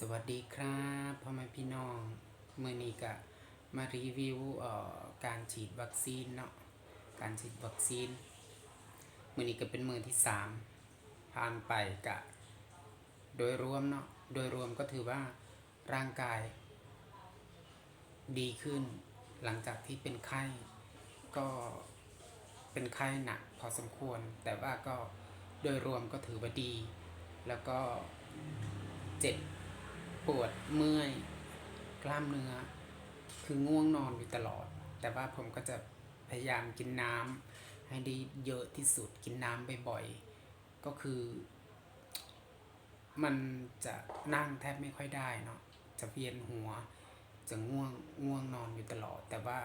สวัสดีครับพ่อแม่พี่น้องเมื่อนี้ก็มารีวิวเอ่อการฉีดวัคซีนเนาะการฉีดวัคซีนเมื่อนี้ก็เป็นมือที่สามผ่านไปกะโดยรวมเนาะโดยรวมก็ถือว่าร่างกาย ดีขึ้น หลังจากที่เป็นไข้ก็เป็นไข้หนักพอสมควร แต่ว่าก็โดยรวมก็ถือว่าดี แล้วก็เจ็บ ปวดเมื่อยกล้ามเนื้อ คือง่วงนอนอยู่ตลอด แต่ว่าผมก็จะพยายามกินน้ำให้ได้เยอะที่สุดกินน้ำบ่อยๆก็คือ มันจะนั่งแทบไม่ค่อยได้เนาะจะเวียนหัว จะง่วงง่วงนอนอยู่ตลอด แต่ว่า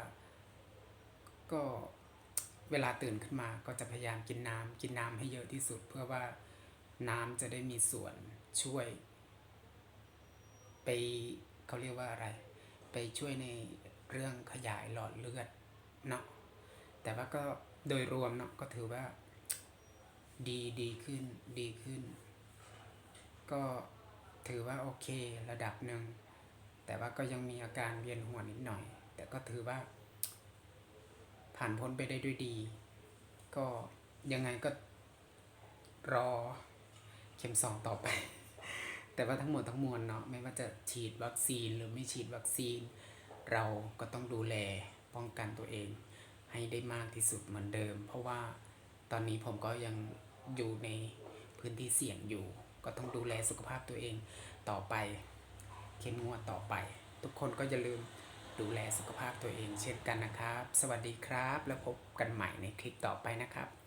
ก็เวลาตื่นขึ้นมาก็จะพยายามกินน้ำกินน้ำให้เยอะที่สุด เพื่อว่าน้ำจะได้มีส่วนช่วย ไปเขาเรียกว่าอะไร ไปช่วยในเรื่องขยายหลอดเลือดเนาะแต่ว่าก็โดยรวมเนาะก็ถือว่า ดีดีขึ้นดีขึ้น ก็ถือว่าโอเคระดับหนึ่งแต่ว่าก็ยังมีอาการเวียนหัวนิดหน่อย แต่ก็ถือว่า ผ่านพ้นไปได้ด้วยดี ก็ยังไงก็รอเข็มสองต่อไป แต่ว่าทั้งหมดทั้งมวลเนาะไม่ว่าจะฉีดวัคซีนหรือไม่ฉีดวัคซีน เราก็ต้องดูแลป้องกันตัวเอง ให้ได้มากที่สุดเหมือนเดิม เพราะว่าตอนนี้ผมก็ยังอยู่ในพื้นที่เสี่ยงอยู่ ก็ต้องดูแลสุขภาพตัวเองต่อไป เข้มงวดต่อไป ทุกคนก็อย่าลืมดูแลสุขภาพตัวเองเช่นกันนะครับ สวัสดีครับ แล้วพบกันใหม่ในคลิปต่อไปนะครับ